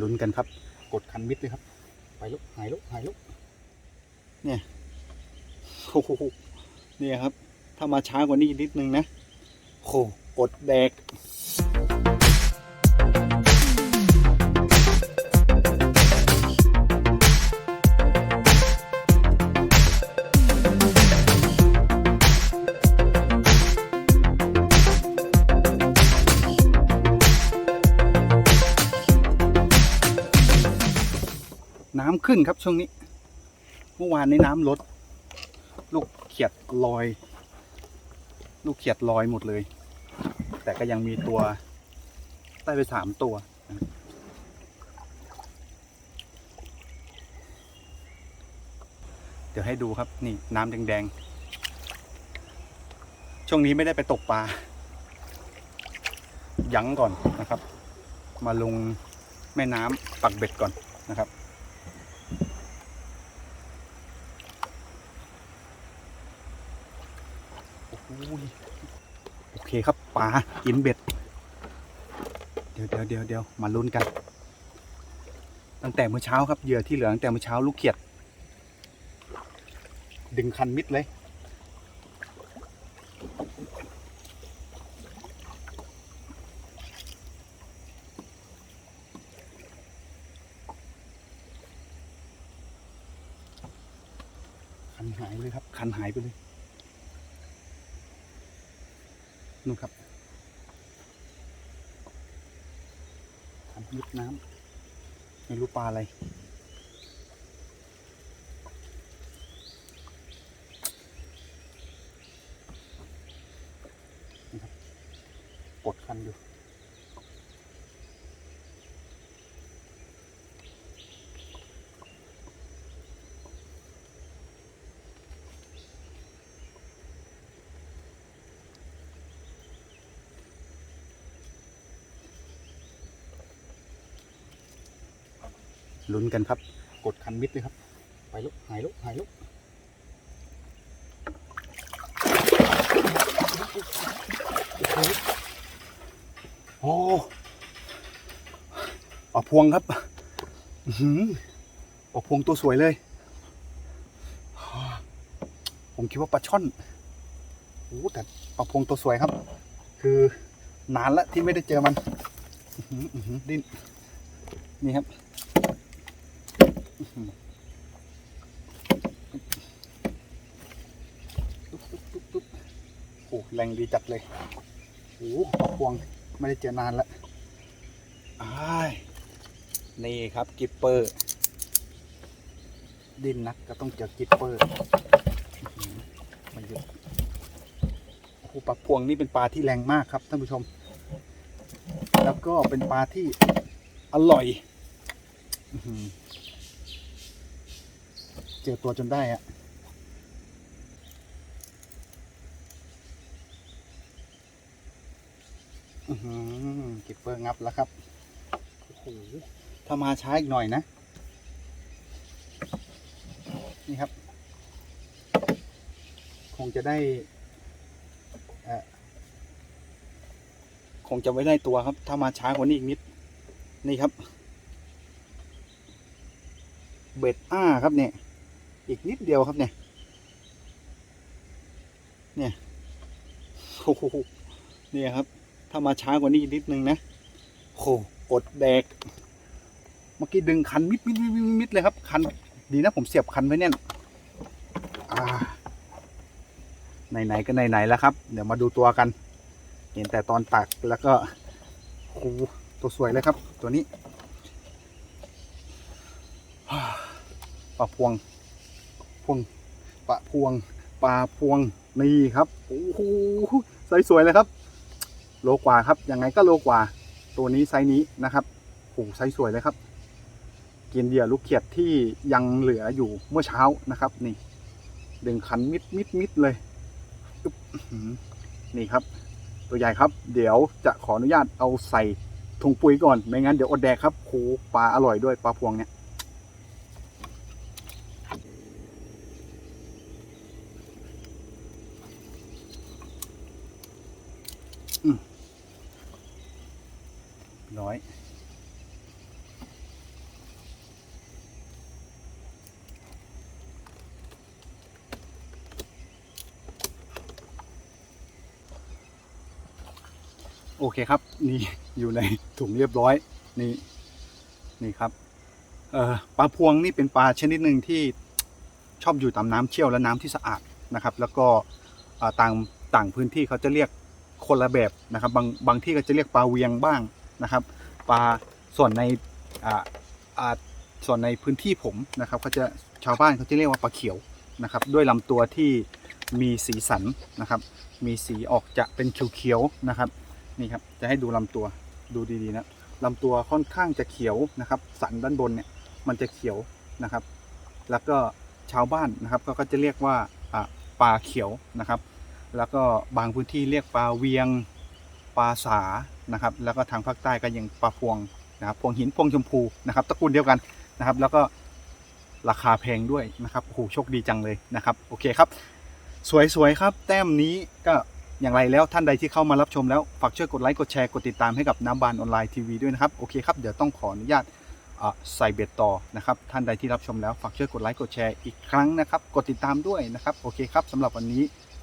ลุ้นกันครับ กดคันมิดเลยครับ ไปลุกหายลุกหายลุกเนี่ยโอ้โหเนี่ยครับ ถ้ามาช้ากว่านี้นิดนึงนะโอ้กดแดก น้ำขึ้นครับช่วงนี้ เมื่อวานในี้น้ำลด ลูกเขียดลอย ลูกเขียดลอยหมดเลย แต่ก็ยังมีตัวได้ไปสามตัว เดี๋ยวให้ดูครับนี่น้ำแดงๆ ช่วงนี้ไม่ได้ไปตกปลา ยั้งก่อนนะครับ มาลงแม่น้ำปักเบ็ดก่อนนะครับ โอเคครับปลากินเบ็ด เดี๋ยวเดี๋ยวเดี๋ยวเดี๋ยวมาลุ้นกัน ตั้งแต่เมื่อเช้าครับเหยื่อที่เหลือตั้งแต่เมื่อเช้าลูกเขียด ดึงคันมิดเลย คันหายเลยครับ คันหายไปเลย นู่นครับทำยุดน้ำไม่รู้ปลาอะไรนี่ครับกดคันอยู่ ลุ้นกันครับ กดคันมิดเลยครับ ไปลุกหายลุกหายลุกโอ้ปลาพวงครับอื้อหือปลาพวงตัวสวยเลย ผมคิดว่าปลาช่อนโอ้แต่ปลาพวงตัวสวยครับ คือนานล้วที่ไม่ได้เจอมันอือหือดิ้นนี่ครับ โอ้แรงดีจัดเลยโอ้ปลาพวงไม่ได้เจอนานแล้วอ้ายนี่ครับกิปเปอร์ ดินนักก็ต้องเจอกิปเปอร์อื้อหือไมันหยุดโอ้โหปลาพวงนี่เป็นปลาที่แรงมากครับท่านผู้ชม แล้วก็เป็นปลาที่อร่อย อื้อหือ เจอตัวจนได้อะอือหือกิปเปอร์งับแล้วครับโอ้โหถ้ามาช้าอีกหน่อยนะ นี่ครับ คงจะได้คงจะไม่ได้ตัวครับ ถ้ามาช้ากว่านี้อีกนิด นี่ครับ เบ็ดอ้าครับเนี่ย อีกนิดเดียวครับเนี่ย เนี่ยโอ้โหเนี่ยครับ ถ้ามาช้ากว่านี้อีกนิดนึงนะโอ้โหอดแดก เมื่อกี้ดึงคันมิดมิดมิดมิดเลยครับ คัน ดีนะผมเสียบคันไว้เนี่ยอ่าไหนๆก็ไหนๆแล้วครับ เดี๋ยวมาดูตัวกัน เห็นแต่ตอนตักแล้วก็โอ้โหตัวสวยเลยครับ ตัวนี้ปลาพวง พวงปลาพวงปลาพวงนี่ครับโอ้โหสวยๆเลยครับ โลกว่าครับยังไงก็โลกว่า ตัวนี้ไซส์นี้นะครับโอ้โหไซส์สวยเลยครับกินเหยื่อลูกเขียดที่ยังเหลืออยู่เมื่อเช้านะครับ นี่ดึงขันมิดมิดมิดเลยนี่ครับ ตัวใหญ่ครับ เดี๋ยวจะขออนุญาตเอาใส่ถุงปุ๋ยก่อน ไม่งั้นเดี๋ยวอดแดกครับโหปลาอร่อยด้วยปลาพวงเนี่ย ร้อยโอเคครับ นี่อยู่ในถุงเรียบร้อย นี่ นี่ครับปลาพวงนี่เป็นปลาชนิดหนึ่งที่ชอบอยู่ตามน้ำเชี่ยวและน้ำที่สะอาดนะครับ แล้วก็ต่างต่างพื้นที่เขาจะเรียก คนละแบบนะครับบางบางที่ก็จะเรียกปลาเวียงบ้างนะครับปลาส่วนในอ่าอ่าส่วนในพื้นที่ผมนะครับเขาจะชาวบ้านเขาจะเรียกว่าปลาเขียวนะครับด้วยลำตัวที่มีสีสันนะครับ มีสีออกจะเป็นเขียวๆนะครับนี่ครับจะให้ดูลำตัวดูดีๆนะลำตัวค่อนข้างจะเขียวนะครับ สันด้านบนเนี่ยมันจะเขียวนะครับ แล้วก็ชาวบ้านนะครับก็ก็จะเรียกว่าปลาเขียวนะครับ แล้วก็บางพื้นที่เรียกปลาเวียงปลาสานะครับ แล้วก็ทางภาคใต้ก็ยังปลาพวงนะครับพวงหินพวงชมพูนะครับตระกูลเดียวกันนะครับ แล้วก็ราคาแพงด้วยนะครับโอ้โหโชคดีจังเลยนะครับ โอเคครับ สวยๆครับ แต้มนี้ก็อย่างไรแล้วท่านใดที่เข้ามารับชมแล้ว ฝากช่วยกดไลค์กดแชร์กดติดตามให้กับน้ำบานออนไลน์ทีวีด้วยนะครับโอเคครับเดี๋ยวต้องขออนุญาตใส่เบ็ดต่อนะครับ ท่านใดที่รับชมแล้วฝากช่วยกดไลค์กดแชร์อีกครั้งนะครับ กดติดตามด้วยนะครับ โอเคครับสำหรับวันนี้